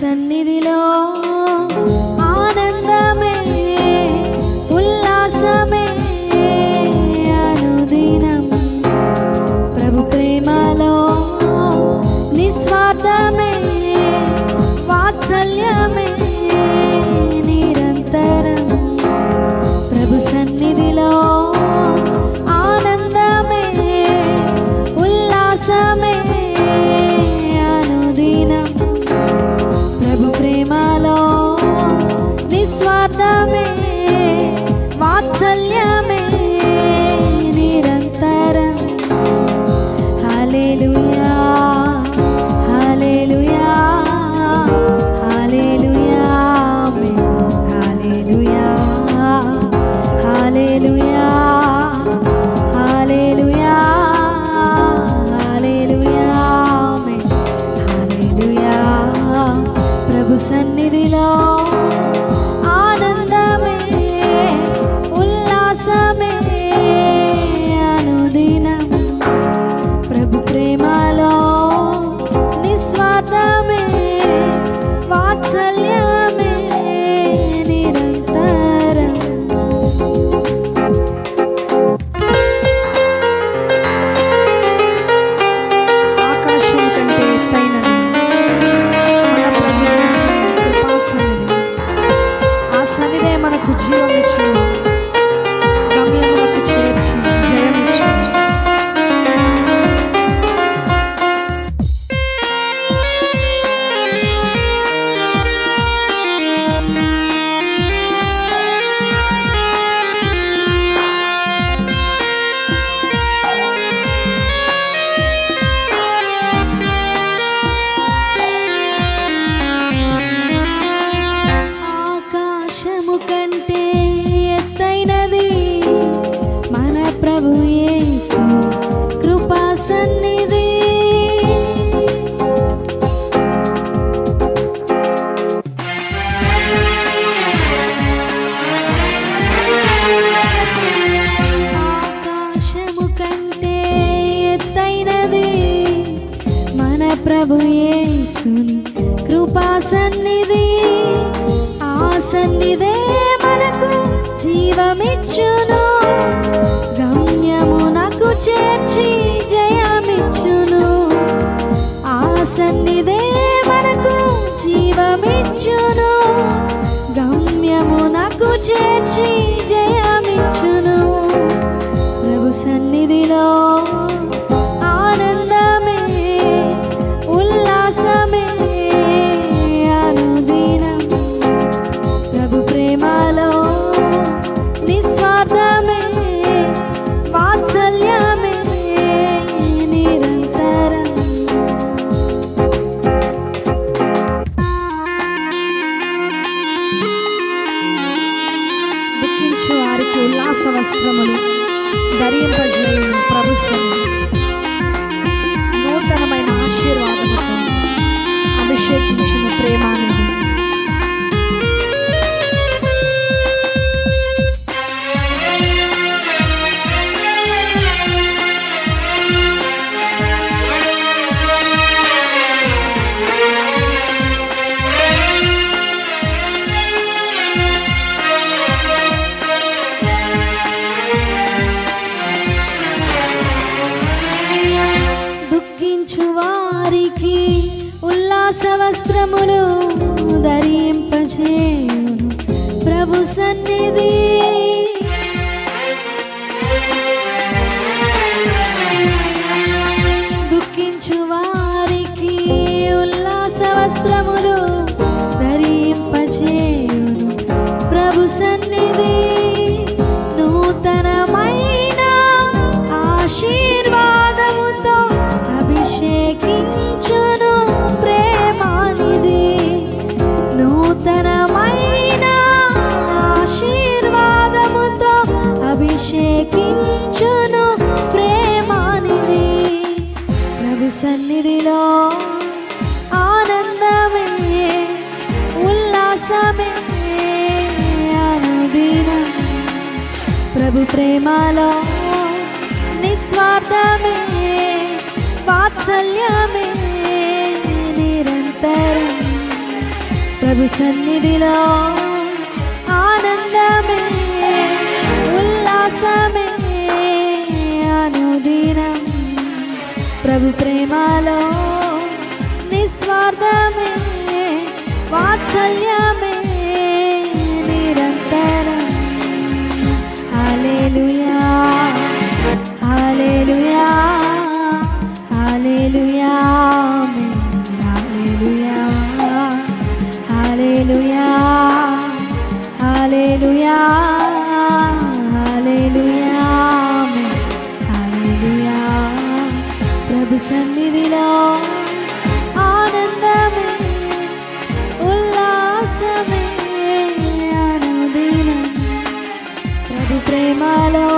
సన్నిధిలో ప్రభు సన్నిధిలో ఆనంద సన్నిధి ఆ సన్నిధే మనకు జీవమిచ్చును. గమ్యమునకు చేర్చి జయమిచ్చును. ఆ సన్నిధే మనకు జీవమిచ్చును. గమ్యమునకు చేర్చి జయమిచ్చును. ప్రభు సన్నిధిలో వారికి వస్త్రములు ధరింపజేయును ప్రభు నూతనమైన ఆశీర్వాదముతో అభిషేకించిన ప్రేమానిధి ఉల్లాస వస్త్రములు ధరింపచేయును. ప్రభు సన్నిధి రేకించును ప్రేమానిది ప్రభు సన్నిధిలో ఆనందమే ఉల్లాసమే అనుదినం. ప్రభు ప్రేమలో నిస్వార్థమే వాత్సల్యమే నిరంతరం. ప్రభు సన్నిధిలో ఆనందమే ఉల్లాసమే అనుదినం. ప్రభు ప్రేమలో నిస్వార్థమే వాత్సల్యం. సన్నిధిలో ఆనందమే ఉల్లాసమే అనుదినం ప్రభు ప్రేమలో